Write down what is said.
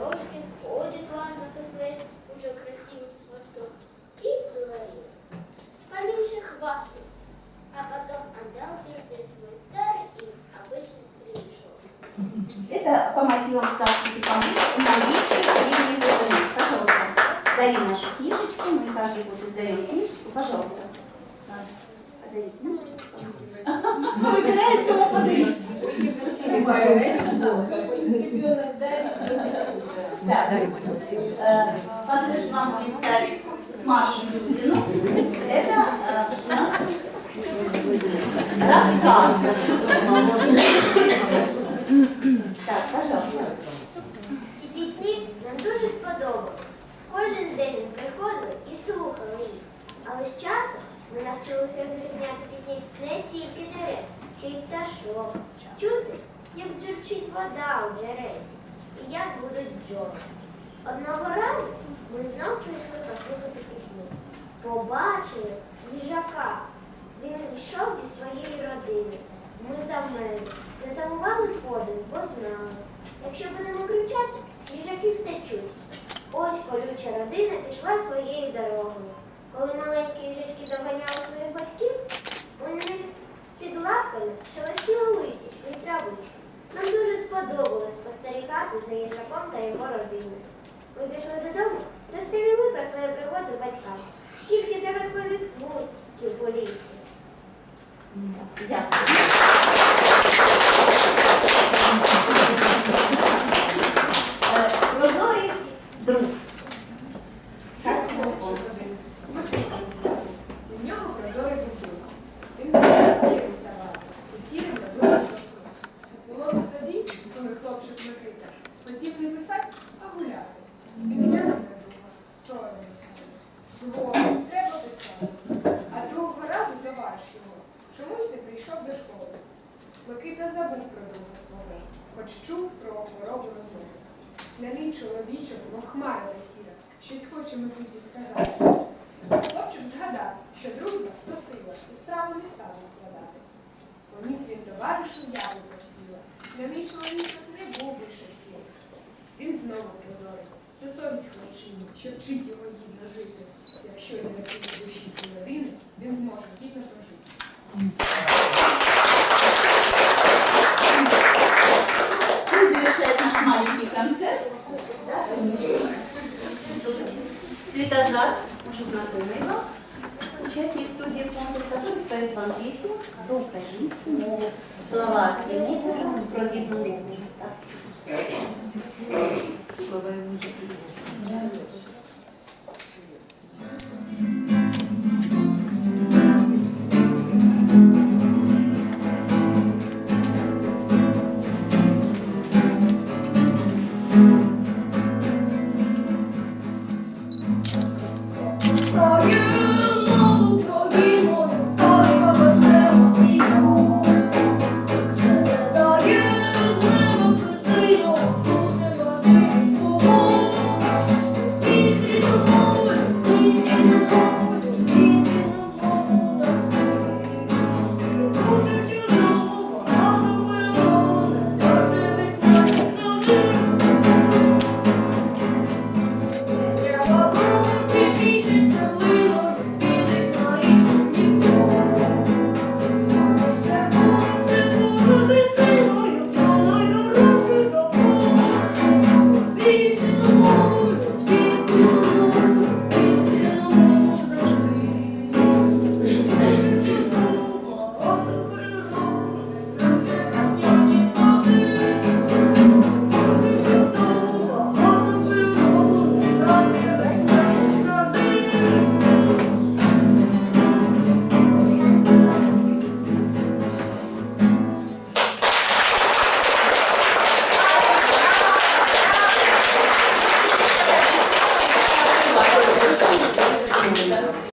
Горлёшкин ходит важно со своим уже красивым хвостом и говорит. Поменьше хвастайся. А потом отдал Пете свой старый и обычный гребешок. Это по мотивам Сипамы новейшей древней глубины. Пожалуйста, дарим нашу книжечку. Мы каждый год издаем книжечку. Пожалуйста. Подарите. Ну, Выбирает, кому подарить. Да, Э, Позвольте вам представить Машу Юдину. Это э, у нас рассказ. Так, пожалуйста. Ці пісні нам дуже сподобались. Кожен день ми приходили і слухали їх. Але з часом ми навчилися розрізняти пісні не тільки дерев, ще й пташок. Чути, як джурчить вода у джерельці і як будуть бджоли. Одного разу ми знов прийшли послухати пісні. Побачили їжака. Він йшов зі своєї родини. Ми не затамували подих, бо знали. Якщо будемо кричати, їжаки втечуть. Ось колюча родина пішла своєю спостерігати за їжаком та його родиною. Ми пішли додому, розповіли про свою пригоду батькам. Скільки загадкових звуків у лісі. Дякую. Е, Прозорий друг. У нього прозорий будинок. Він почав сірим ставати, все сірим. Було це тоді, коли хлопчик чомусь не прийшов до школи. Микита забув про друга свого, хоч чув про хворобу розмови. Скляний чоловічок, мов хмара та сіра, щось хоче Микиті сказати. Хлопчик згадав, що дружба то сила, і справу не став накладати. Поніс він товаришу яву поспіла. Скляний чоловічок не був більше сіл. Він знову прозорий. Це совість хлопчині, що вчить його гідно жити. Якщо він не душі і родини, він зможе гідно прожити. Пусть завершает наш маленький концерт. Да, Светозар, уже знакомый вам, участник студии «Конкурс», который ставит вам песню украинскую мову, слова и музыку про